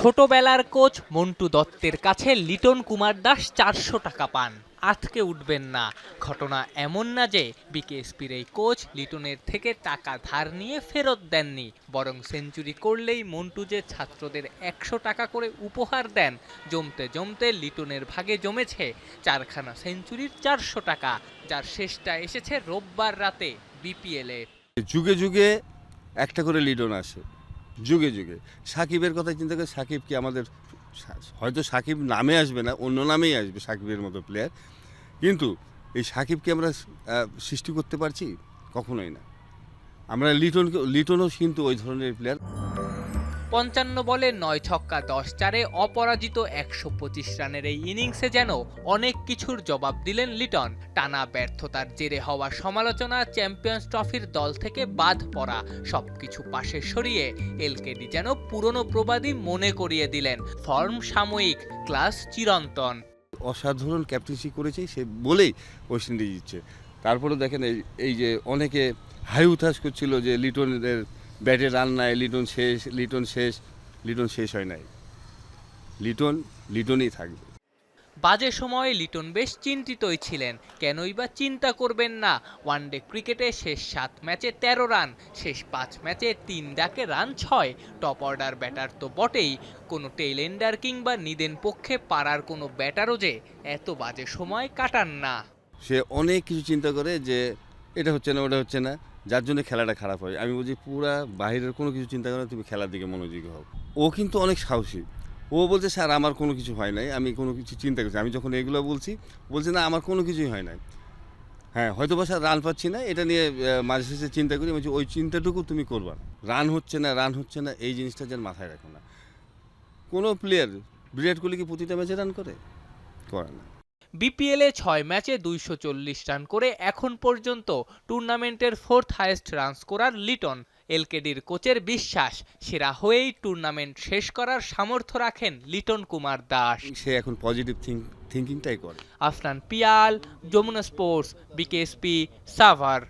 ছোটবেলার কোচ মন্টু দত্তের কাছে লিটন কুমার দাস চারশো টাকা পান। আটকে উঠবেন না। ঘটনা এমন না যে বিকেএসপির এই কোচ লিটনের থেকে টাকা ধার নিয়ে ফেরত দেননি, বরং সেঞ্চুরি করলেই মন্টু যে ছাত্রদের একশো টাকা করে উপহার দেন, জমতে জমতে লিটনের ভাগে জমেছে চারখানা সেঞ্চুরির চারশো টাকা, যার শেষটা এসেছে রোববার রাতে বিপিএলে। যুগে যুগে একটা করে লিটন আসে। যুগে যুগে। সাকিবের কথা চিন্তা করে সাকিব কি আমাদের হয়তো সাকিব নামে আসবে না, অন্য নামেই আসবে সাকিবের মতো প্লেয়ার কিন্তু এই সাকিবকে আমরা সৃষ্টি করতে পারছি? কখনোই না। আমরা লিটনকে, লিটনও কিন্তু ওই ধরনের প্লেয়ার পঞ্চান্ন বলে নয় ছক্কা, দশ চারে অপরাজিত একশো পঁচিশ রানের এই ইনিংসে যেন অনেক কিছুর জবাব দিলেন লিটন। টানা ব্যর্থতার জেরে হওয়া সমালোচনা চ্যাম্পিয়ন্স ট্রফির দল থেকে বাদ পড়া সবকিছু পাশে সরিয়ে এলকেডি যেন পুরনো প্রবাদী মনে করিয়ে দিলেন ফর্ম সাময়িক ক্লাস চিরন্তন। অসাধারণ ক্যাপ্টেন্সি করেছে সে বলেই ওয়েস্ট ইন্ডিজ জিতছে। তারপরে দেখেন এই এই যে অনেকে হাই উঠাস করছিল যে লিটনের ব্যাটে রান নাই লিটন শেষ লিটন শেষ লিটন শেষ হয় নাই। লিটন লিটনই থাকবে। বাজে সময়ে লিটন বেশ চিন্তিতই ছিলেন। কেনই বা চিন্তা করবেন না ওয়ানডে ক্রিকেটে শেষ সাত ম্যাচে তেরো রান শেষ পাঁচ ম্যাচে তিন ডাকে রান ছয়। টপ অর্ডার ব্যাটার তো বটেই কোনো টেইলেন্ডার কিংবা নিদেন পক্ষে পাড়ার কোনো ব্যাটারও যে এত বাজে সময় কাটান না। সে অনেক কিছু চিন্তা করে যে এটা হচ্ছে না ওটা হচ্ছে না। যার জন্য খেলাটা খারাপ হয়। আমি বলছি পুরা বাইরের কোনো কিছু চিন্তা করে তুমি খেলার দিকে মনোযোগী হও। ও কিন্তু অনেক সাহসী। ও বলছে স্যার আমার কোনো কিছু হয় নাই আমি কোনো কিছু চিন্তা করছি আমি যখন এগুলো বলছি বলছে না আমার কোনো কিছুই হয় নাই। হ্যাঁ হয়তো বা স্যার রান পাচ্ছি না এটা নিয়ে মাঝে শেষে চিন্তা করি। বলছি, ওই চিন্তাটুকু তুমি করবা রান হচ্ছে না রান হচ্ছে না এই জিনিসটা যেন মাথায় রাখো না। কোনো প্লেয়ার বিরাট কোহলি কি প্রতিটা ম্যাচে রান করে? করে না। বিপিএলে ছয় ম্যাচে দুইশো চল্লিশ রান করে এখন পর্যন্ত টুর্নামেন্টের fourth highest run scorer Liton এলকেডির কোচের বিশ্বাস। সেরা হয়েই টুর্নামেন্ট শেষ করার সামর্থ্য রাখেন লিটন কুমার দাস। সে এখন পজিটিভ থিঙ্ক থিঙ্কিংটাই করে। Afnan Piyal Jamuna sports BKSP Savar.